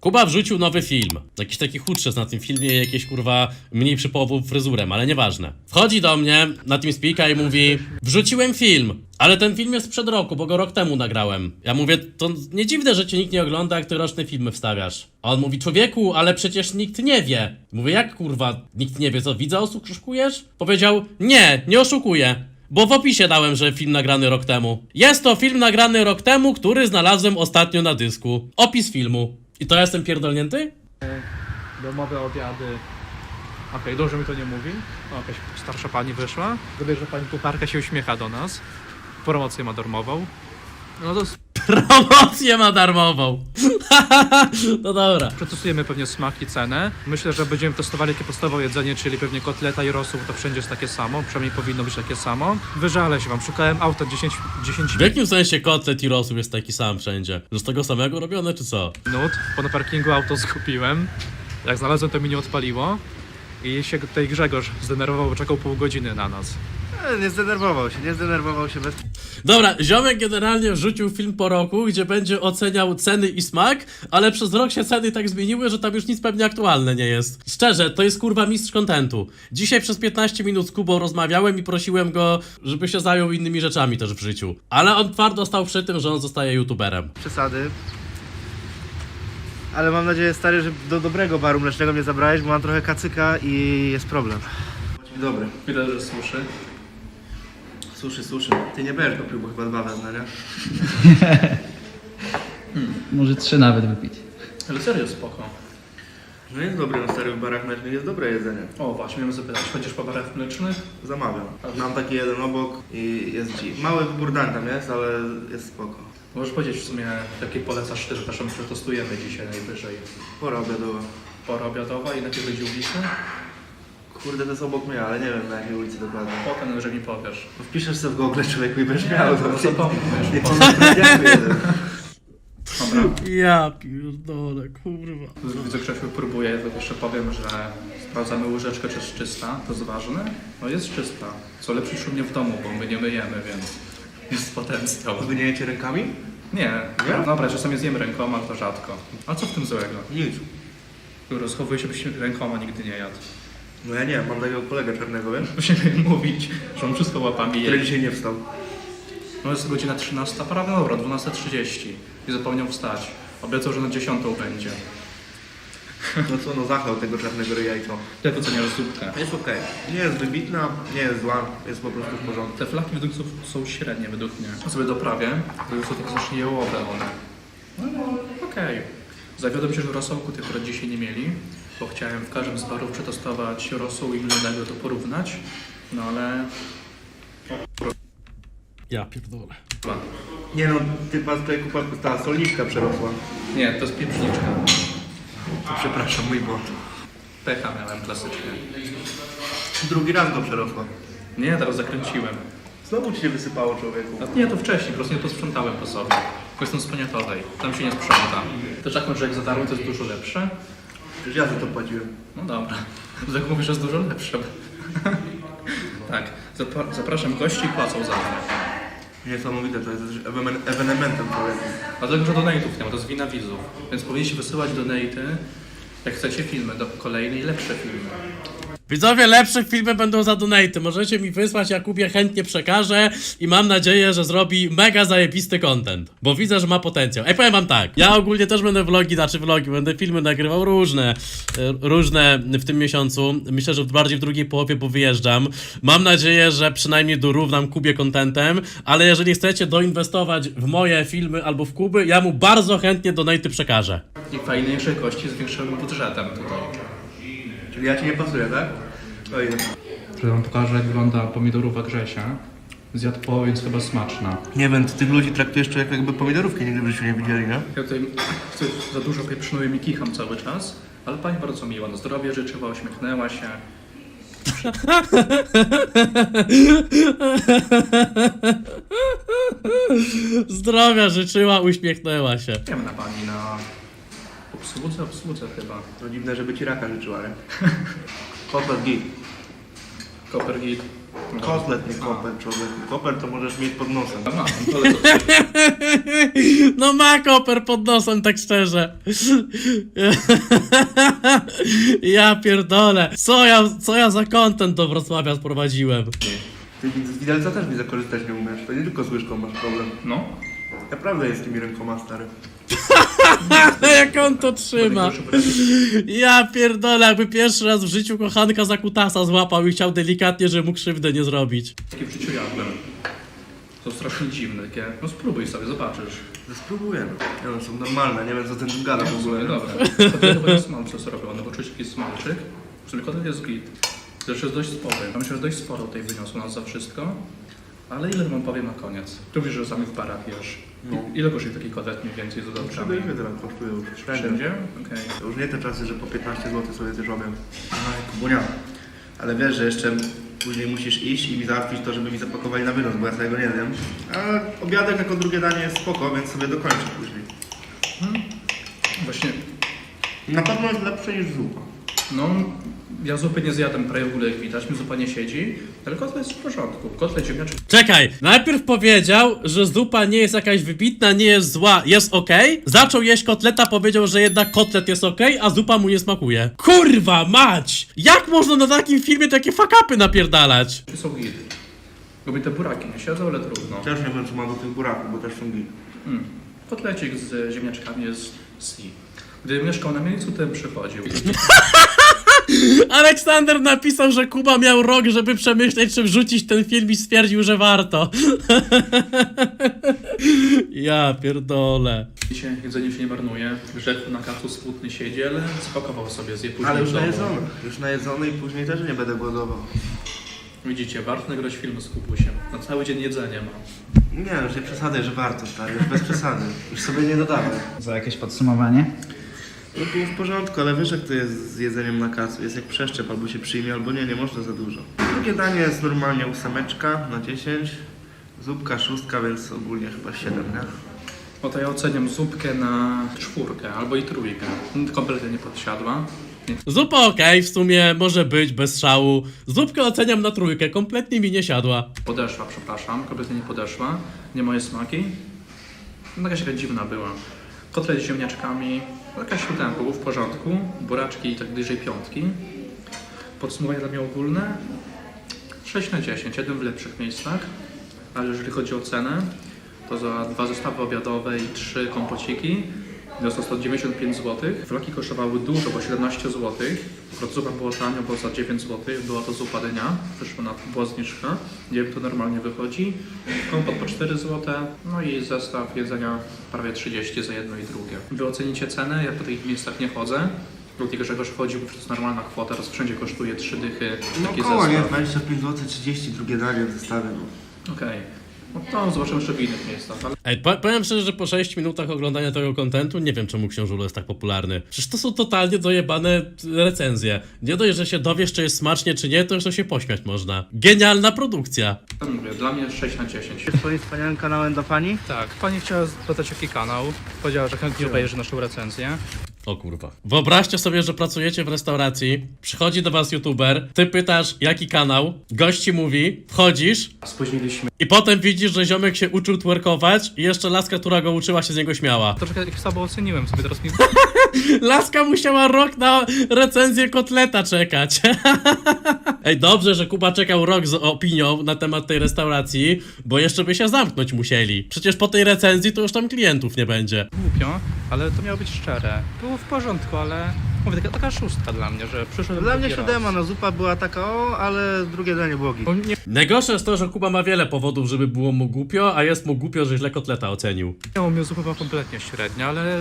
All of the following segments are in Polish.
Kuba wrzucił nowy film. Jakiś taki chudszy na tym filmie, jakieś kurwa mniej przypołową fryzurem, ale nieważne. Wchodzi do mnie na TeamSpeaka i mówi: Wrzuciłem film, ale ten film jest sprzed roku, bo go rok temu nagrałem. Ja mówię: To nie dziwne, że cię nikt nie ogląda, jak ty roczne filmy wstawiasz. A on mówi: Człowieku, ale przecież nikt nie wie. Mówię: Jak kurwa, nikt nie wie, co widza oszukujesz? Powiedział: Nie, nie oszukuję. Bo w opisie dałem, że film nagrany rok temu. Jest to film nagrany rok temu, który znalazłem ostatnio na dysku. Opis filmu. I to jestem pierdolnięty? domowe obiady. Okej, dobrze mi to nie mówi. O, jakaś starsza pani wyszła. Widać, że pani kucharka się uśmiecha do nas. Promocję ma darmową. No to Promocję ma darmową. no dobra. przetestujemy pewnie smak i cenę. Myślę, że będziemy testowali jakie podstawowe jedzenie, czyli pewnie kotleta i rosół, to wszędzie jest takie samo. Przynajmniej powinno być takie samo. Wyżalę się wam, szukałem auta 10, 10 W jakim sensie kotlet i rosół jest taki sam wszędzie? Że z tego samego robione, czy co? minut, bo na parkingu auto skupiłem. Jak znalazłem, to mi nie odpaliło. I się tutaj Grzegorz zdenerwował, bo czekał pół godziny na nas. E, Nie zdenerwował się, nie zdenerwował się bez... Dobra, ziomek generalnie wrzucił film po roku, gdzie będzie oceniał ceny i smak, ale przez rok się ceny tak zmieniły, że tam już nic pewnie aktualne nie jest. Szczerze, to jest kurwa mistrz kontentu. Dzisiaj przez 15 minut z Kubą rozmawiałem i prosiłem go, żeby się zajął innymi rzeczami też w życiu. Ale on twardo stał przy tym, że on zostaje youtuberem. przesady. Ale mam nadzieję, stary, że do dobrego baru mlecznego mnie zabrałeś, bo mam trochę kacyka i jest problem. Dobry. Widać, że suszy. Suszy, suszy. Ty nie będziesz kupił, bo chyba dwa wezmę, nie? Może trzy nawet wypić. Ale serio spoko. No jest dobre na starych barach mlecznych, jest dobre jedzenie. O, właśnie, miałem zapytać, chodzisz po barach mlecznych? Zamawiam. Mam taki jeden obok i jest ci. Mały wybór dań tam jest, ale jest spoko. Możesz powiedzieć w sumie, jakie polecasz też, naszą przetestujemy dzisiaj najwyżej. Pora obiadowa. Pora obiadowa i na jakiej będzie ulicy? Kurde, to jest obok mnie, ale nie wiem na jakiej ulicy dokładnie. Potem, jeżeli mi powiesz. No Wpiszesz sobie w Google człowieku i będziesz miał to. No zapomnij, wiesz, sprawdzianu jeden. Dobra. Ja pierdolę, kurwa. Widzę, Grzesiu próbuje, to jeszcze powiem, że sprawdzamy łyżeczkę, czy jest czysta, to jest ważne. No jest czysta, co lepsze niż u mnie w domu, bo my nie myjemy, więc jest potencjał. Wy nie jecie rękami? Nie, Nie? dobra, czasami zjem rękoma, to rzadko. A co w tym złego? Nic. Rozchowuje się, byś rękoma nigdy nie jadł. No ja nie, mam takiego kolegę czarnego, wiesz? Musimy mówić, że on wszystko łapami Który je. dzisiaj nie wstał. No jest godzina 13, prawie dobra, 12.30 i zapomniał wstać. Obiecał, że na 10 będzie. No co, no zachał tego czarnego ryja i co? Jak oceniasz zupkę? Jest okej. Nie jest wybitna, nie jest zła, jest po prostu w porządku. Te flaki według są, są średnie według mnie. Ja sobie doprawię, bo już są takie strasznie jełowe one. No, no okej. Zawiodłem się, że rosołku tych akurat dzisiaj nie mieli, bo chciałem w każdym z barów przetestować rosół i mlecznego to porównać. No ale... Ja pierdolę. Nie no, ty pan tutaj kupa, ta solniczka przerosła. Nie, to jest pieprzniczka. To przepraszam, mój błąd. Pecha miałem klasycznie. Drugi raz go przerosła. Nie, teraz zakręciłem. Znowu ci się wysypało człowieku. A nie, to wcześniej, po prostu nie to sprzątałem po sobie. Bo jestem z poniatowej, tam się nie sprząta. Też tak, że jak za darmo to jest dużo lepsze. Przecież ja za to płaciłem. No dobra. Tak mówisz, jest dużo lepsze. tak. Zapra- zapraszam gości i płacą za mnie. Niesamowite, to jest ewenem- ewenementem człowieku. Dlatego, że donate'ów nie ma, to jest wina widzów. Więc powinniście wysyłać donate'y, jak chcecie filmy, do kolejne i lepsze filmy. Widzowie, lepsze filmy będą za donaty. Możecie mi wysłać, Jakubie chętnie przekażę i mam nadzieję, że zrobi mega zajebisty content. Bo widzę, że ma potencjał. Ej, powiem wam tak, ja ogólnie też będę vlogi, znaczy vlogi, będę filmy nagrywał różne, e, różne w tym miesiącu. Myślę, że bardziej w drugiej połowie, bo wyjeżdżam. Mam nadzieję, że przynajmniej dorównam Kubie contentem, ale jeżeli chcecie doinwestować w moje filmy albo w Kuby, ja mu bardzo chętnie donaty przekażę. I fajniejszej kości z większym budżetem tutaj. Czyli ja ci nie pasuję, tak? Oj, Że wam pokażę, jak wygląda pomidorówka Grzesia. Zjadł połowę, więc chyba smaczna. nie wiem, ty tych ludzi traktujesz człowiek jakby pomidorówki nigdy w życiu nie widzieli, nie? Ja tutaj chcę, za dużo pieprznuje mi kicham cały czas, ale pani bardzo miła, na zdrowie życzyła, uśmiechnęła się. Zdrowia życzyła, uśmiechnęła się. Wiem na pani na obsłudze, obsłudze chyba. To dziwne, żeby ci raka życzyła, nie? Pokład git. Koper git. Kotlet, nie koper, człowieku. Koper to możesz mieć pod nosem. A mam, ale to No ma koper pod nosem, tak szczerze. Ja pierdolę. Co ja, co ja za content do Wrocławia sprowadziłem? Ty z widelca też widzę korzystać nie umiesz. To nie tylko z łyżką masz problem. No. Naprawdę jest z tymi rękoma, stary. Jak on to trzyma? Ja pierdolę, jakby pierwszy raz w życiu kochanka za kutasa złapał i chciał delikatnie, żeby mu krzywdę nie zrobić. Takie w życiu jadłem. To strasznie dziwne, takie. No spróbuj sobie, zobaczysz. No spróbuję. Nie no, są normalne, nie wiem co ten tu gada w ogóle. No dobra. Kotlety chyba jest smalce zrobione, bo czuć jakiś smalczyk. W sumie kotlet jest git. Też jest dość spory. Ja myślę, że dość sporo tutaj wyniosło nas za wszystko. Ale ile wam powiem na koniec? Tu wiesz, że sami w barach jesz. No. Ile kosztuje taki kotlet mniej więcej z dodatkami? Przebyliśmy teraz, kosztuje już. Wszędzie. Okej. To już nie te czasy, że po 15 zł sobie coś robią. Aj, kubunia. Ale wiesz, że jeszcze później musisz iść i mi załatwić to, żeby mi zapakowali na wynos, bo ja tego nie wiem. A obiadek jako drugie danie jest spoko, więc sobie dokończę później. Właśnie, Na pewno jest lepsze niż zupa. No, ja zupy nie zjadłem prawie w ogóle jak widać, mi zupa nie siedzi, ale kotlet jest w porządku. Kotlet ziemniaczek Czekaj, najpierw powiedział, że zupa nie jest jakaś wybitna, nie jest zła, jest okej. Zaczął jeść kotleta, powiedział, że jednak kotlet jest okej, a zupa mu nie smakuje. Kurwa mać! Jak można na takim filmie takie fakapy napierdalać? są git. Lubię te buraki, nie siedzą, ale trudno. Też nie wiem, czy ma do tych buraków, bo też są git. Mm. Kotlecik z ziemniaczkami jest si. Gdy mieszkał na miejscu, bym przychodził. Aleksander napisał, że Kuba miał rok, żeby przemyśleć, czy wrzucić ten film i stwierdził, że warto. ja pierdolę. Dzisiaj jedzenie się nie marnuje. Grzech na kacu smutny siedzi, ale spakował sobie, zje później Ale już w domu. najedzony. Już najedzony i później też nie będę głodował. Widzicie, warto nagrać film z Kubusiem. Na cały dzień jedzenie ma. Nie, już nie przesadzaj, że warto, stary. Już bez przesady. Już sobie nie dodawaj. Za jakieś podsumowanie? No było w porządku, ale wiesz jak to jest z jedzeniem na kacu. Jest jak przeszczep, albo się przyjmie, albo nie, nie można za dużo. Drugie danie jest normalnie ósemeczka na 10. Zupka szóstka, więc ogólnie chyba 7, nie? No to ja oceniam zupkę na czwórkę albo i trójkę. No, Kompletnie nie podsiadła. Zupa okej, w sumie może być bez szału. Zupkę oceniam na trójkę, kompletnie mi nie siadła. podeszła, przepraszam. Kompletnie nie podeszła. Nie moje smaki. No, jakaś taka dziwna była. Kotlet z ziemniaczkami. Jakaś siódemka, był w porządku. Buraczki tak bliżej piątki. Podsumowanie dla mnie ogólne. 6 na 10, jeden w lepszych miejscach. Ale jeżeli chodzi o cenę, to za dwa zestawy obiadowe i trzy kompociki Wyniosło 195 zł. Flaki kosztowały dużo, bo 17 zł. Akurat zupa była tanio, bo za 9 zł była to zupa dnia. Wyszła na była zniżka. Nie wiem, to normalnie wychodzi. Kompot po 4 zł. No i zestaw jedzenia prawie 30 za jedno i drugie. Wy ocenicie cenę, ja po tych miejscach nie chodzę. Dlatego Grzegorz chodził, bo to jest normalna kwota, teraz wszędzie kosztuje 3 dychy No taki koło, nie? zestaw. 25 zł, 30, drugie danie w zestawie. No. Okej. No to zobaczymy jeszcze w innych miejscach, ale Ej, po, powiem szczerze, że po 6 minutach oglądania tego kontentu nie wiem, czemu Książulo jest tak popularny. Przecież to są totalnie dojebane recenzje. Nie dość, że się dowiesz, czy jest smacznie, czy nie, to jeszcze się pośmiać można. Genialna produkcja. to mówię, dla mnie 6 na 10. Jest swoim wspaniałym kanałem dla pani? Tak, pani chciała zapytać jaki kanał. Powiedziała, że chętnie obejrzy naszą recenzję. O kurwa. Wyobraźcie sobie, że pracujecie w restauracji, przychodzi do was youtuber, ty pytasz jaki kanał, gość ci mówi, wchodzisz Spóźniliśmy. i potem widzisz, że ziomek się uczył twerkować i jeszcze laska, która go uczyła się z niego śmiała. Troszkę jak słabo oceniłem sobie teraz mi... Laska musiała rok na recenzję kotleta czekać. Ej, dobrze, że Kuba czekał rok z opinią na temat tej restauracji, bo jeszcze by się zamknąć musieli. Przecież po tej recenzji to już tam klientów nie będzie. Głupio, ale to miało być szczere. Było w porządku, ale... Mówię, taka, taka szóstka dla mnie, że przyszedłem Dla mnie drugi raz. siódema, no zupa była taka o, ale drugie danie było git. Bo nie Najgorsze jest to, że Kuba ma wiele powodów, żeby było mu głupio, a jest mu głupio, że źle kotleta ocenił. miało mnie zupa była kompletnie średnia, ale...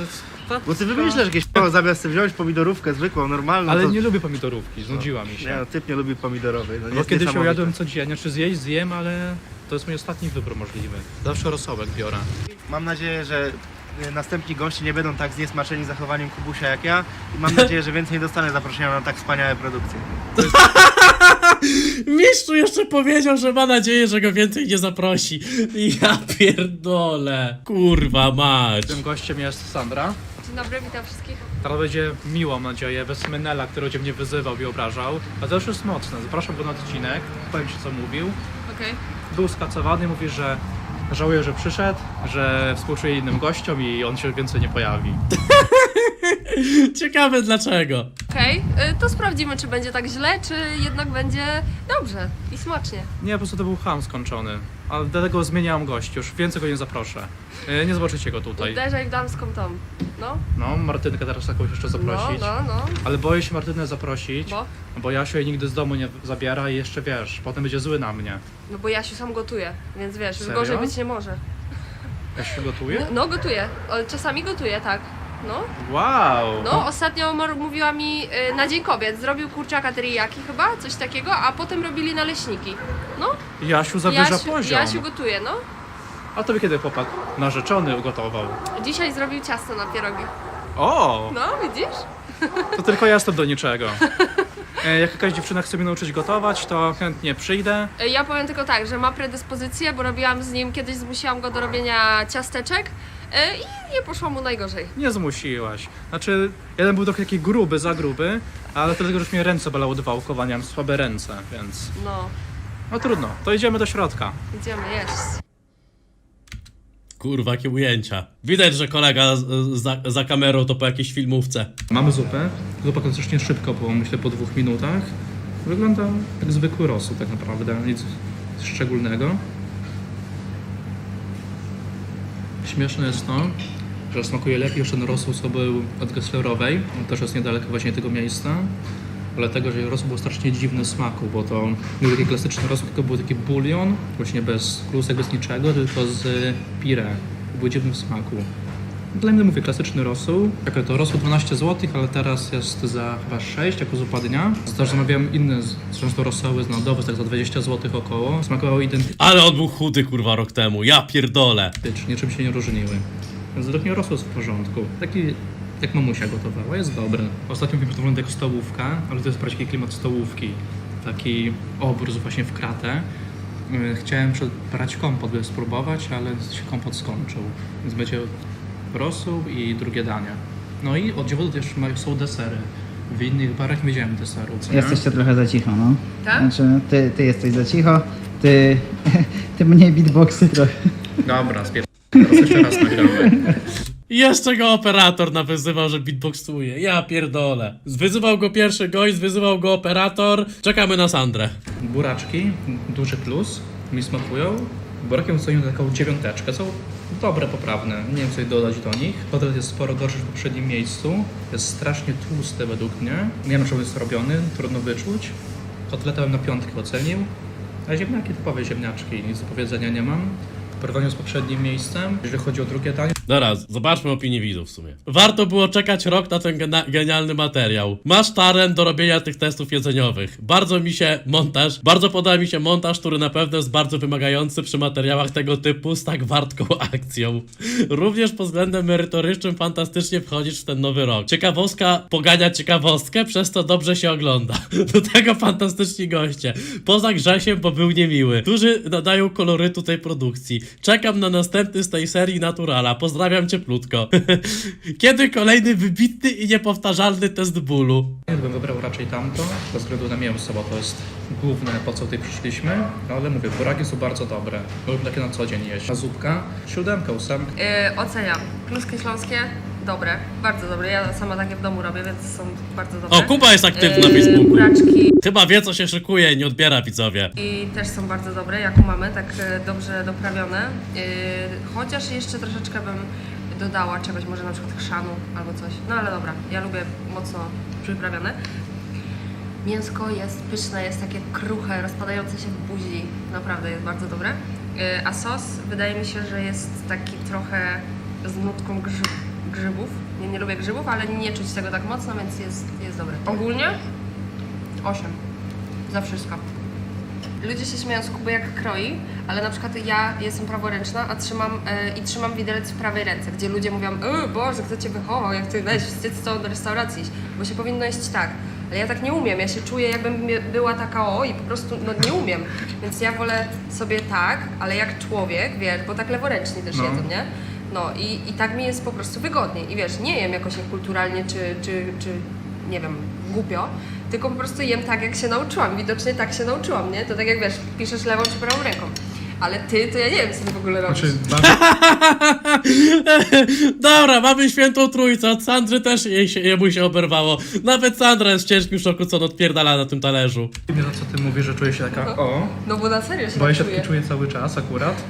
Ta, Bo ty wymyślasz jakieś o, zamiast sobie wziąć pomidorówkę zwykłą, normalną, Ale to... nie lubię pomidorówki, znudziła mi się. Nie, no, typ nie lubi pomidorowej. No, Bo jest kiedyś ją niesamowite. jadłem codziennie, czy zjeść, zjem, ale to jest mój ostatni wybór możliwy. Zawsze rosołek biorę. Mam nadzieję, że następni goście nie będą tak zniesmaczeni zachowaniem Kubusia jak ja i mam nadzieję, że więcej nie dostanę zaproszenia na tak wspaniałe produkcje. Mistrzu jeszcze powiedział, że ma nadzieję, że go więcej nie zaprosi. Ja pierdolę. Kurwa mać. Tym gościem jest Sandra. Dzień dobry, witam wszystkich. Teraz będzie miło, mam nadzieję, bez Menela, który będzie mnie wyzywał i obrażał. A to już jest mocne. Zapraszam go na odcinek, powiem ci co mówił. Okej. Był skacowany, mówi, że żałuje, że przyszedł, że współczuje innym gościom i on się więcej nie pojawi. Ciekawe dlaczego. Okej, y, to sprawdzimy, czy będzie tak źle, czy jednak będzie dobrze i smacznie. Nie, po prostu to był ham skończony. Ale dlatego zmieniałam gości, już więcej go nie zaproszę. E, Nie zobaczycie go tutaj. Uderzaj w damską tą. No, No, Martynkę teraz jakąś jeszcze no, zaprosić. no, no. Ale boję się Martynę zaprosić, Bo? bo Jasiu jej nigdy z domu nie zabiera i jeszcze wiesz, potem będzie zły na mnie. No bo Jasiu sam gotuje, więc wiesz, już Serio? gorzej być nie może. Jasiu gotuje? No, no gotuje, czasami gotuje, tak. No, Wow! no ostatnio mówiła mi y, na Dzień Kobiet, zrobił kurczaka teriyaki chyba, coś takiego, a potem robili naleśniki. No, Jasiu zawyża poziom. Jasiu gotuje, no. A tobie kiedy chłopak narzeczony ugotował? Dzisiaj zrobił ciasto na pierogi. O! No, widzisz? To tylko ja jestem do niczego. E, Jak jakaś dziewczyna chce mnie nauczyć gotować, to chętnie przyjdę. Y, Ja powiem tylko tak, że ma predyspozycję, bo robiłam z nim, kiedyś zmusiłam go do robienia ciasteczek y, i nie poszło mu najgorzej. Nie zmusiłaś. Znaczy, jeden był trochę taki gruby, za gruby, ale to dlatego, że mnie ręce bolały od wałkowania, mam słabe ręce, więc... No, No trudno, to idziemy do środka. idziemy jeść. Kurwa, jakie ujęcia. Widać, że kolega z- za, za kamerą to po jakiejś filmówce. Mamy zupę. Zupa klasycznie szybko, bo myślę po dwóch minutach. Wygląda jak zwykły rosół tak naprawdę, nic szczególnego. Śmieszne jest to, że smakuje lepiej niż ten rosół, co był od Gesslerowej. On też jest niedaleko właśnie tego miejsca. Ale tego, że rosół był strasznie dziwny smaku, bo to nie był taki klasyczny rosół, tylko był taki bulion, właśnie bez klusek, bez niczego, tylko z pire. Był dziwny w smaku. Dla mnie mówię klasyczny rosół. Jak to rosół 12 zł, ale teraz jest za chyba 6 jako zupa dnia. Też zamawiałem inne, zresztą rosoły z nadowy, tak za 20 zł około. Smakowały Ale on był chudy, kurwa, rok temu. Ja pierdolę. identycznie, czym się nie różniły. Więc według mnie rosół jest w porządku. Taki jak mamusia gotowała, jest dobry. Ostatnio mówiłem, że to wygląda jako stołówka, ale to jest taki klimat stołówki. Taki obróz właśnie w kratę. Yy, Chciałem brać kompot, by spróbować, ale się kompot skończył. Więc będzie rosół i drugie danie. No i od dziewodu też są desery. W innych barach nie widziałem deseru. co nie? Jesteście trochę za cicho, no. Tak? Znaczy, ty, ty jesteś za cicho, ty, ty mniej beatboxy trochę. Dobra, spier... Teraz jeszcze raz nagramy. I Jeszcze go operator nawyzywał, że beatboxuje. Ja pierdolę. Wyzywał go pierwszy gość, wyzywał go operator. Czekamy na Sandrę. Buraczki, duży plus, mi smakują. Burakiem oceniam taką dziewiąteczkę, są dobre, poprawne. Nie wiem co dodać do nich. Kotlet jest sporo gorszy w poprzednim miejscu. Jest strasznie tłusty według mnie. Nie wiem czemu jest robiony, trudno wyczuć. Kotleta bym na piątkę ocenił. A ziemniaki typowe ziemniaczki, nic do powiedzenia nie mam. Porównaniu z poprzednim miejscem, jeżeli chodzi o drugie danie, Dobra, zobaczmy opinię widzów w sumie. Warto było czekać rok na ten genialny materiał. Masz talent do robienia tych testów jedzeniowych. Bardzo mi się montaż, bardzo podoba mi się montaż, który na pewno jest bardzo wymagający przy materiałach tego typu z tak wartką akcją. Również pod względem merytorycznym fantastycznie wchodzisz w ten nowy rok. Ciekawostka pogania ciekawostkę, przez to dobrze się ogląda. Do tego fantastyczni goście. Poza Grzesiem, bo był niemiły. Którzy nadają kolorytu tej produkcji. Czekam na następny z tej serii Naturala. Pozdrawiam cieplutko. Kiedy kolejny wybitny i niepowtarzalny test bólu? Ja bym wybrał raczej tamto, ze względu na mięso, bo to jest główne, po co tutaj przyszliśmy. Ale mówię, buraki są bardzo dobre. Lubię takie na co dzień jeść. A zupka? Siódemka, ósemka. Yy, oceniam. Kluski śląskie, dobre, bardzo dobre. Ja sama takie w domu robię, więc są bardzo dobre. O, Kuba jest aktywny na Yy, Facebooku. Buraczki Chyba wie, co się szykuje i nie odbiera widzowie. i też są bardzo dobre, jak u mamy, tak e, dobrze doprawione. Yy, chociaż jeszcze troszeczkę bym dodała czegoś, może na przykład chrzanu albo coś. No ale dobra, ja lubię mocno przyprawione. Mięsko jest pyszne, jest takie kruche, rozpadające się w buzi. Naprawdę jest bardzo dobre. Yy, A sos wydaje mi się, że jest taki trochę z nutką grzyb, grzybów. Nie, nie lubię grzybów, ale nie czuć tego tak mocno, więc jest, jest dobre. Ogólnie 8. Za wszystko. Ludzie się śmieją z Kuby jak kroi, ale na przykład ja jestem praworęczna, a trzymam e, i trzymam widelec w prawej ręce, gdzie ludzie mówią, e, Boże, kto cię wychował, jak ty weź, wstyd z do restauracji iść, bo się powinno jeść tak. Ale ja tak nie umiem, ja się czuję jakbym była taka o i po prostu no, nie umiem. Więc ja wolę sobie tak, ale jak człowiek, wiesz, bo tak leworęczni też No. jedzą, nie? No i, i tak mi jest po prostu wygodniej. I wiesz, nie jem jakoś niekulturalnie czy, czy, czy nie wiem, głupio, tylko po prostu jem tak, jak się nauczyłam. Widocznie tak się nauczyłam, nie? To tak jak wiesz, piszesz lewą czy prawą ręką. Ale ty, to ja nie wiem, co ty w ogóle robisz. Znaczy, mam, Dobra, mamy świętą trójcę, od Sandry też jej się, jemu się oberwało. Nawet Sandra jest w ciężkim szoku, co on odpierdala na tym talerzu. nie za co ty mówisz, że czuję się taka o, No bo na serio się bo ja tak się czuję. tak czuję cały czas akurat.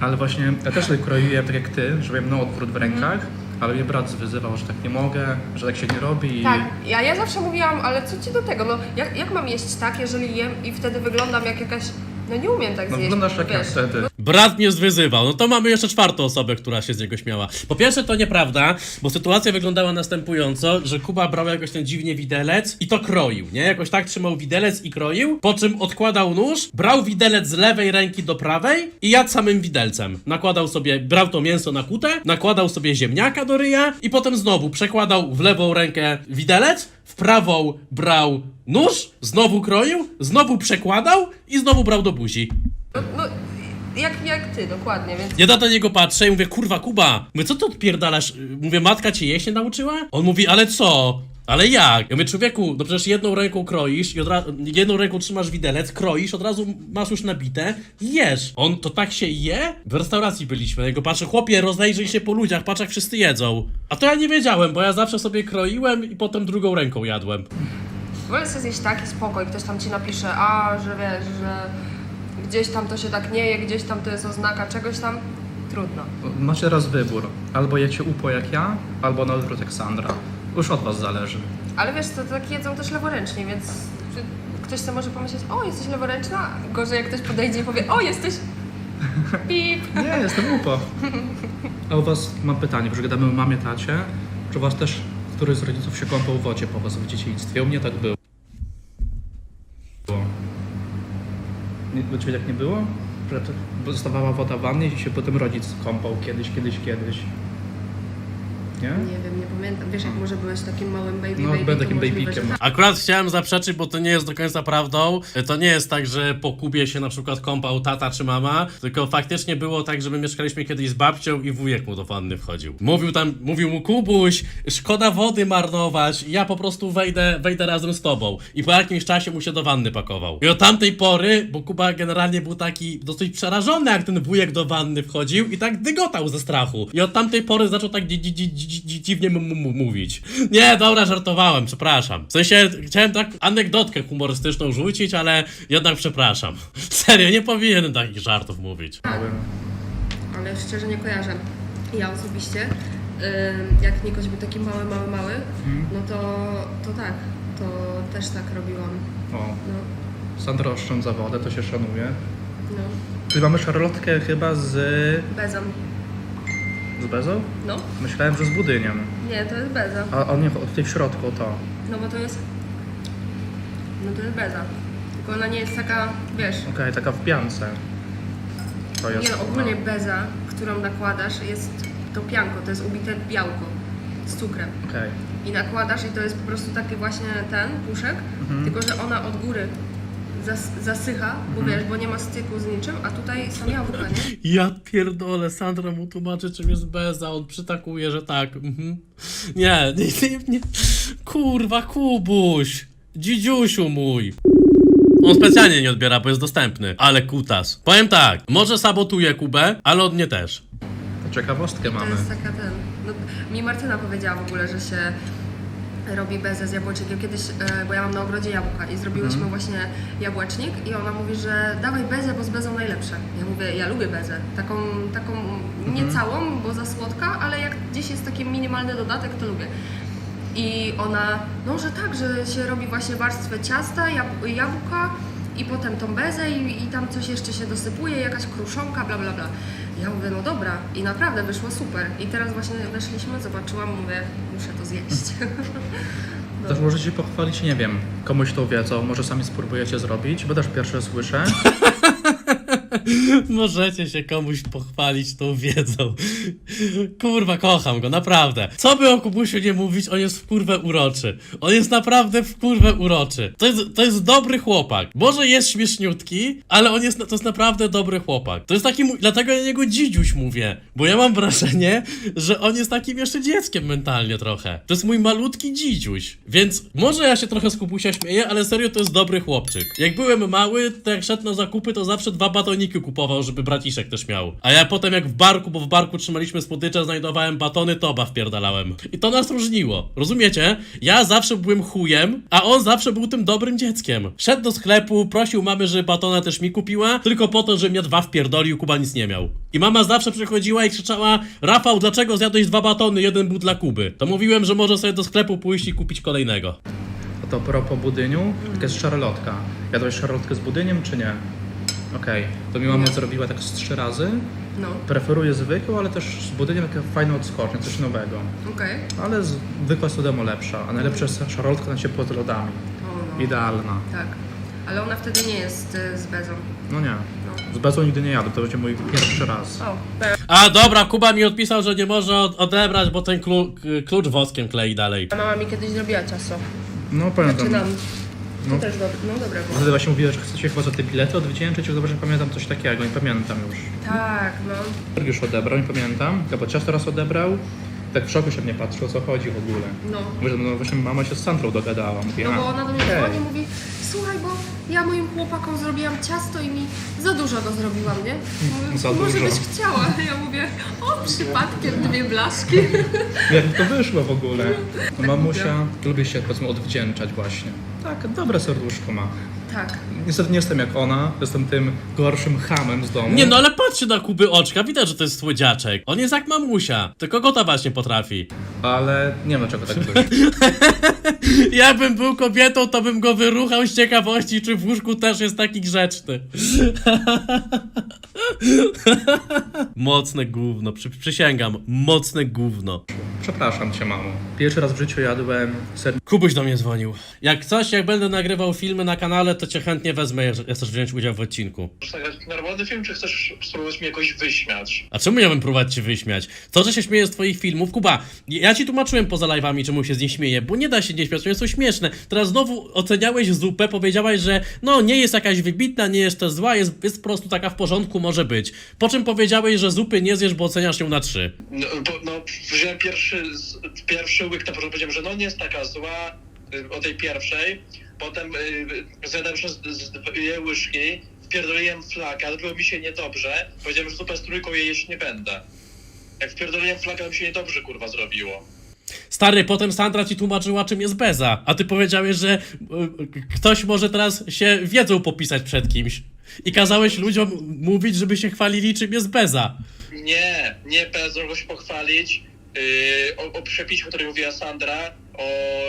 Ale właśnie, ja też tutaj kroiłem tak jak ty, że miałem na odwrót w rękach, ale mnie brat wyzywał, że tak nie mogę, że tak się nie robi i... Tak, ja, ja zawsze mówiłam, ale co ci do tego? No, jak, jak mam jeść tak, jeżeli jem i wtedy wyglądam jak jakaś... No nie umiem tak No zjeść. wyglądasz jak ja wiesz. wtedy. Brat mnie zwyzywał. No to mamy jeszcze czwartą osobę, która się z niego śmiała. Po pierwsze, to nieprawda, bo sytuacja wyglądała następująco, że Kuba brał jakoś ten dziwnie widelec i to kroił, nie? Jakoś tak trzymał widelec i kroił, po czym odkładał nóż, brał widelec z lewej ręki do prawej i jadł samym widelcem. Nakładał sobie, brał to mięso na kutę, nakładał sobie ziemniaka do ryja i potem znowu przekładał w lewą rękę widelec, prawą brał nóż, znowu kroił, znowu przekładał i znowu brał do buzi. No, no jak, jak ty, dokładnie, więc... Ja na niego patrzę i mówię, kurwa, Kuba, mówię, co ty odpierdalasz? Mówię, matka cię jeść nie nauczyła? On mówi, ale co? Ale jak? Ja mówię, człowieku, no przecież jedną ręką kroisz i od razu, jedną ręką trzymasz widelec, kroisz, od razu masz już nabite i jesz. On to tak się je? W restauracji byliśmy, niego patrzę, chłopie, rozejrzyj się po ludziach, patrz jak wszyscy jedzą. A to ja nie wiedziałem, bo ja zawsze sobie kroiłem i potem drugą ręką jadłem. Wolę sobie zjeść taki spokój, ktoś tam ci napisze, a, że wiesz, że gdzieś tam to się tak nie je, gdzieś tam to jest oznaka czegoś tam. Trudno. Macie teraz wybór. Albo jecie upo jak ja, albo na odwrót jak Sandra. Już od was zależy. Ale wiesz, to tak jedzą też leworęcznie, więc ktoś sobie może pomyśleć, o, jesteś leworęczna? Gorzej jak ktoś podejdzie i powie, o, jesteś pip. Nie, jestem upo. A u was mam pytanie, że gadamy o mamie, tacie. Czy u was też któryś z rodziców się kąpał w wodzie po was w dzieciństwie? U mnie tak było. U ciebie tak nie było? Że bo zostawała woda w wannie i się potem rodzic kąpał kiedyś, kiedyś, kiedyś. Nie? Nie wiem, nie pamiętam. Wiesz, jak może byłeś takim małym baby No, baby, byłem to takim możliwe, babykiem. że. Akurat chciałem zaprzeczyć, bo to nie jest do końca prawdą. To nie jest tak, że po Kubie się na przykład kąpał tata czy mama, tylko faktycznie było tak, że my mieszkaliśmy kiedyś z babcią i wujek mu do wanny wchodził. Mówił tam, mówił mu Kubuś, szkoda wody marnować, ja po prostu wejdę, wejdę razem z tobą. I po jakimś czasie mu się do wanny pakował. I od tamtej pory, bo Kuba generalnie był taki dosyć przerażony, jak ten wujek do wanny wchodził i tak dygotał ze strachu. I od tamtej pory zaczął tak dzi- dzi- dzi- dziwnie mówić. Nie, dobra, żartowałem, przepraszam. W sensie, chciałem tak anegdotkę humorystyczną rzucić, ale jednak przepraszam. Serio, nie powinienem takich żartów mówić. Ale szczerze nie kojarzę. Ja osobiście, ym, jak Nikoś był taki mały, mały, mały, no to, to tak, to też tak robiłam. O, No, Sandra oszczędza wodę, to się szanuje. no, Ty mamy szarlotkę chyba z... bezam. Z bezą? No, Myślałem, że z budyniem. nie, to jest beza. A on nie, tutaj w środku to. No bo to jest, no to jest beza. Tylko ona nie jest taka, wiesz, Okej, taka w piance. To jest nie no, ogólnie beza, którą nakładasz jest to pianko, to jest ubite białko z cukrem. Okej. i nakładasz i to jest po prostu taki właśnie ten puszek, tylko że ona od góry zas zasycha, bo wiesz, bo nie ma styku z niczym, a tutaj są jabłka, nie? Ja pierdolę, Sandra mu tłumaczy czym jest beza, on przytakuje, że tak. Mhm. Nie, nie, nie, nie. Kurwa, Kubuś. Dzidziusiu mój. On specjalnie nie odbiera, bo jest dostępny. Ale kutas. Powiem tak, może sabotuje Kubę, ale od mnie też. To ciekawostkę To mamy. jest taka ten, no, mi Martyna powiedziała w ogóle, że się robi bezę z jabłecznikiem kiedyś, e, bo ja mam na ogrodzie jabłka i zrobiłyśmy właśnie jabłecznik i ona mówi, że dawaj bezę, bo z bezą najlepsze. Ja mówię, ja lubię bezę, taką, taką nie całą, bo za słodka, ale jak gdzieś jest taki minimalny dodatek, to lubię. I ona, no że tak, że się robi właśnie warstwę ciasta, jab- jabłka i potem tą bezę i, i tam coś jeszcze się dosypuje, jakaś kruszonka, bla bla bla. Ja mówię, no dobra i naprawdę wyszło super. I teraz właśnie weszliśmy, zobaczyłam, mówię, muszę to zjeść. Też możecie pochwalić, nie wiem, komuś tą wiedzą, może sami spróbujecie zrobić, bo też pierwsze słyszę. Możecie się komuś pochwalić tą wiedzą. Kurwa, kocham go, naprawdę. Co by o Kubusiu nie mówić, on jest w kurwę uroczy. On jest naprawdę w kurwę uroczy. To jest, to jest dobry chłopak. Może jest śmieszniutki, ale on jest, to jest naprawdę dobry chłopak. To jest taki, dlatego ja niego dzidziuś mówię. Bo ja mam wrażenie, że on jest takim jeszcze dzieckiem mentalnie trochę. To jest mój malutki dzidziuś. Więc może ja się trochę z Kubusia śmieję, ale serio to jest dobry chłopczyk. Jak byłem mały, to jak szedł na zakupy, to zawsze dwa batoniki kupował, żeby braciszek też miał. A ja potem jak w barku, bo w barku trzymaliśmy słodycze, znajdowałem batony, toba wpierdalałem. I to nas różniło. Rozumiecie? Ja zawsze byłem chujem, a on zawsze był tym dobrym dzieckiem. Szedł do sklepu, prosił mamy, żeby batona też mi kupiła, tylko po to, że mnie dwa wpierdolił, Kuba nic nie miał. I mama zawsze przychodziła i krzyczała Rafał, dlaczego zjadłeś dwa batony? Jeden był dla Kuby. To mówiłem, że może sobie do sklepu pójść i kupić kolejnego. To propos budyniu, taka jest szarlotka. Jadłeś szarlotkę z budyniem, czy nie? Okej, to mi mama zrobiła tak z trzy razy. No, Preferuję zwykłą, ale też z budyniem taka fajna odskocznia, coś nowego. okej. Ale zwykła jest wiadomo lepsza, a najlepsza jest szarlotka na ciepło z lodami. O, no. Idealna. Tak. Ale ona wtedy nie jest y, z bezą. No nie. No. Z bezą nigdy nie jadę, to będzie mój pierwszy raz. O, A dobra, Kuba mi odpisał, że nie może od- odebrać, bo ten klu k- klucz woskiem klei dalej. a mama mi kiedyś zrobiła ciasto. No pamiętam. Czy nam. To No. też dobre, no dobre było. Wtedy właśnie mówiłeś, że chcecie chyba za te bilety odwdzięczyć, dobrze pamiętam coś takiego, nie pamiętam już. Tak, no. Sergiusz odebrał, nie pamiętam, chyba ciasto raz odebrał. Tak w szoku się mnie patrzył, o co chodzi w ogóle. No. Mówię, że no właśnie mama się z Sandrą dogadała. Mówię, No bo ona do mnie okej. dzwoni i mówi Słuchaj, bo ja moim chłopakom zrobiłam ciasto i mi za dużo go zrobiłam, nie? Mówię, Za Może dużo. byś chciała. Ja mówię, o przypadkiem dwie blaszki. Jak to wyszło w ogóle? No, mamusia lubi się powiedzmy odwdzięczać właśnie. Tak, dobre serduszko ma. Tak. Niestety nie jestem jak ona, jestem tym gorszym hamem z domu. Nie no, ale patrzcie na Kuby oczka, widać, że to jest słodziaczek. On jest jak mamusia, tylko kota właśnie potrafi. Ale nie wiem dlaczego tak wyszło. Jakbym był kobietą, to bym go wyruchał z ciekawości, czy w łóżku też jest taki grzeczny. Mocne gówno, przy, przysięgam, mocne gówno. Przepraszam cię, mamo. Pierwszy raz w życiu jadłem ser... Kubuś do mnie dzwonił. Jak coś, jak będę nagrywał filmy na kanale, to cię chętnie wezmę, jeżeli chcesz wziąć udział w odcinku. Chcesz nagrać normalny film, czy chcesz spróbować mnie jakoś wyśmiać? A czemu miałbym próbować cię wyśmiać? To, że się śmieję z twoich filmów, Kuba, ja ci tłumaczyłem poza live'ami, czemu się z nich śmieję, bo nie da się nie śmiać, one są śmieszne. Teraz znowu oceniałeś zupę, powiedziałaś, że no nie jest jakaś wybitna, nie jest też zła, jest, jest po prostu taka w porządku, może być. Po czym powiedziałeś, że zupy nie zjesz, bo oceniasz ją na trzy. No, bo, no wziąłem pierwszy, pierwszy łyk, na powiedziałem, że no nie jest taka zła y, o tej pierwszej. Potem y, zjadłem przez dwie łyżki, wpierdoliłem flaka, zrobiło mi się niedobrze. Powiedziałem, że zupę z trójką jej jeść nie będę. Jak wpierdoliłem to mi się niedobrze kurwa zrobiło. Stary, potem Sandra ci tłumaczyła, czym jest beza, a ty powiedziałeś, że y, y, ktoś może teraz się wiedzą popisać przed kimś. I kazałeś ludziom mówić, żeby się chwalili, czym jest beza. Nie, nie bez mogę się pochwalić. Yy, o, o przepisie, o którym mówiła Sandra, o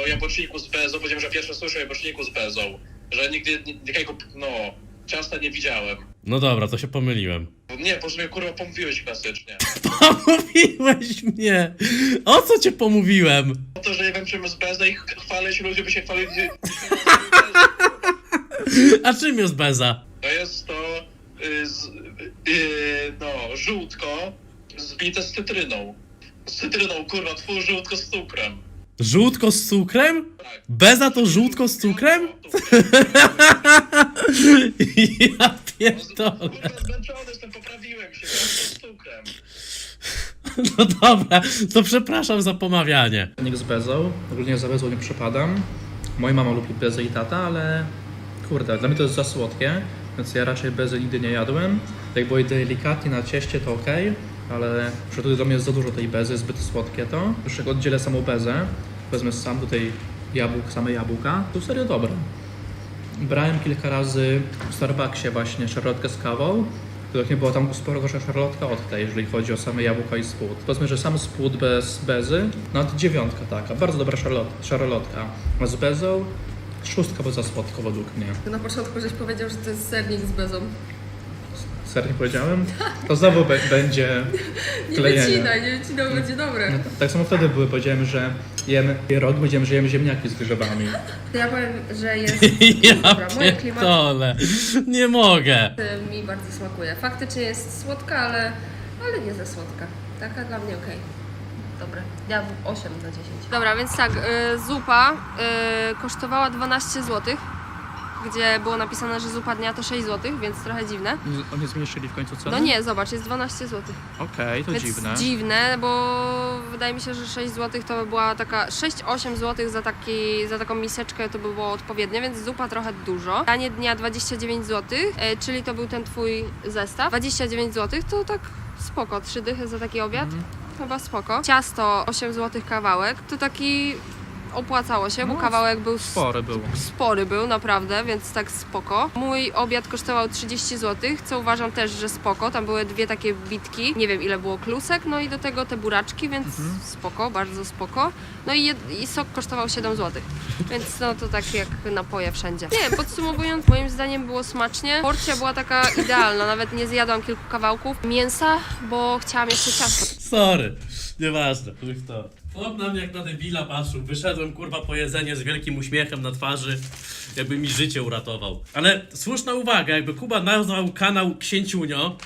jabłeczniku z bezą. Powiedziałem, że pierwsze słyszę o jabłeczniku z bezą. Że nigdy ni- no, ciasta nie widziałem. No dobra, to się pomyliłem. Nie, po prostu mnie kurwa pomówiłeś klasycznie. Pomówiłeś mnie! O co cię pomówiłem? O to, że nie wiem czym jest beza i ch- chwalę się, ludzie by się chwalili. A czym jest beza? To jest to, yy, z, yy, no, żółtko zbite z cytryną. Z cytryną, kurwa, twój żółtko z cukrem. Żółtko z cukrem? Tak. Beza to żółtko z cukrem? Ja pierdolę. Kurwa, zmęczony jestem, poprawiłem się, z cukrem. No dobra, to przepraszam za pomawianie. Nikt z bezą, ogólnie za bezą nie przepadam. Moja mama lubi bezę i tata, ale kurde, dla mnie to jest za słodkie, więc ja raczej bezy nigdy nie jadłem. Jak było delikatnie na cieście, to ok, ale że dla mnie jest za dużo tej bezy, zbyt słodkie to. Już jak oddzielę samą bezę, wezmę sam tutaj jabłk, same jabłka, to serio dobre. Brałem kilka razy w Starbucksie właśnie szarlotkę z kawą. Tylko nie było tam sporo gorsza szarlotka od tej, jeżeli chodzi o same jabłka i spód. Powiedzmy, że sam spód bez bezy, to dziewiątka taka, bardzo dobra szarlot, szarlotka. A z bezą szóstka, bo za słodko według mnie. Na początku żeś powiedział, że to jest sernik z bezą. Sernie powiedziałem? To znowu be- będzie Nie klejenie. wycinaj, nie wycinaj, będzie dobre. No, tak samo wtedy były, powiedziałem, że Jemy rok, będziemy, że jemy ziemniaki z grzybami. To ja powiem, że jest... Ja Dobra, moje klimaty. Nie mogę. mi bardzo smakuje. Faktycznie jest słodka, ale, ale nie za słodka. Taka dla mnie okej. Dobra, ja 8 na 10. Dobra, więc tak, y, zupa y, kosztowała 12 zł, gdzie było napisane, że zupa dnia to 6 zł, więc trochę dziwne. Oni zmniejszyli w końcu cenę? No nie, zobacz, jest 12 zł. Okej, to Więc dziwne. dziwne, bo wydaje mi się, że 6 zł to by była taka 6-8 zł za, taki, za taką miseczkę to by było odpowiednie, więc zupa trochę dużo. Danie dnia 29 zł, e, czyli to był ten twój zestaw. 29 zł to tak spoko, trzy dychy za taki obiad. Chyba spoko. Ciasto 8 zł kawałek, to taki opłacało się, bo No, kawałek był s- Spory był. spory był, naprawdę, więc tak spoko. Mój obiad kosztował 30 zł, co uważam też, że spoko. Tam były dwie takie bitki, nie wiem ile było klusek, no i do tego te buraczki, więc spoko, bardzo spoko. No i, jed- i sok kosztował 7 zł, więc no to tak jak napoje wszędzie. Nie, podsumowując, moim zdaniem było smacznie. Porcja była taka idealna, nawet nie zjadłam kilku kawałków mięsa, bo chciałam jeszcze ciasto. Sorry. Nieważne. Chuj w to. Chłop jak na debila patrzył. Wyszedłem kurwa po jedzenie z wielkim uśmiechem na twarzy. Jakby mi życie uratował. Ale słuszna uwaga, jakby Kuba nazwał kanał Księciunio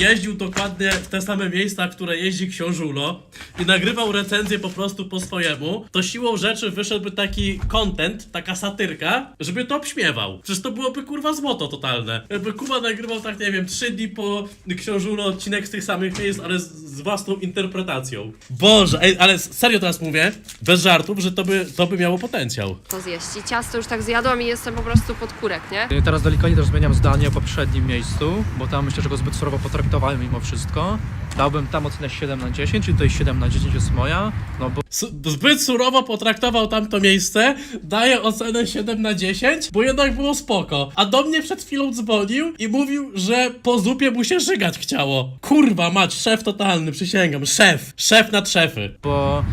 jeździł dokładnie w te same miejsca, które jeździ Książulo i nagrywał recenzję po prostu po swojemu, to siłą rzeczy wyszedłby taki content, taka satyrka, żeby to obśmiewał. Przecież to byłoby kurwa złoto totalne. Jakby Kuba nagrywał tak, nie wiem, trzy dni po Książulo odcinek z tych samych miejsc, ale z, z własną interpretacją. Boże, ej, ale serio teraz mówię, bez żartów, że to by, to by miało potencjał. To zjeść. I ciasto już tak zjadłam i jestem po prostu pod kurek, nie? Teraz delikatnie też zmieniam zdanie o poprzednim miejscu, bo tam myślę, że go zbyt surowo potraktowałem mimo wszystko. Dałbym tam ocenę 7 na 10 i tutaj 7 na 10 jest moja, no bo S- zbyt surowo potraktował tamto miejsce, daje ocenę 7 na 10, bo jednak było spoko. A do mnie przed chwilą dzwonił i mówił, że po zupie mu się żygać chciało. Kurwa mać, szef totalny, przysięgam, szef. Szef nad szefy. bo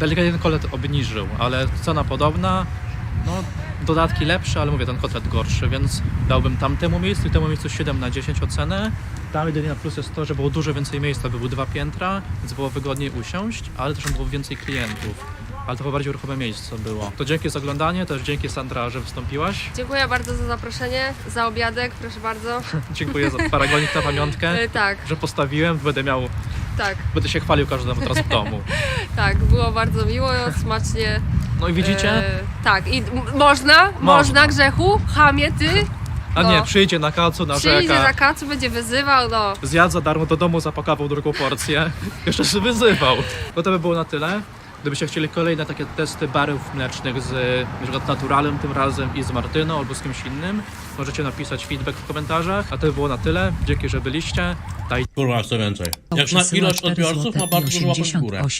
delikatnie ten kotlet obniżył, ale cena podobna, no dodatki lepsze, ale mówię, ten kotlet gorszy, więc dałbym tamtemu miejscu i temu miejscu 7 na 10 ocenę. Tam jedynie na plus jest to, że było dużo więcej miejsca, były dwa piętra, więc było wygodniej usiąść, ale też było więcej klientów. Ale to chyba bardziej ruchome miejsce było. To dzięki za oglądanie, też dzięki Sandra, że wystąpiłaś. Dziękuję bardzo za zaproszenie, za obiadek, proszę bardzo. Dziękuję za paragonik na pamiątkę, E, tak, że postawiłem, będę miał, tak, będę się chwalił każdemu teraz w domu. tak, było bardzo miło, smacznie. No i widzicie? E, tak, i można, można, grzechu, chamie ty, A no. nie, przyjdzie na kacu, przyjdzie za narzeka. kacu, będzie wyzywał, no. Zjadł za darmo do domu, zapakował drugą porcję. Jeszcze się wyzywał. No to by było na tyle. Gdybyście chcieli kolejne takie testy barów mlecznych z na przykład Naturalem tym razem i z Martyną albo z kimś innym, możecie napisać feedback w komentarzach. A to by było na tyle. Dzięki, że byliście. Dajcie Kurwa, jeszcze więcej. Jak na ilość 4 odbiorców ma bardzo dużo łapek w górę. 88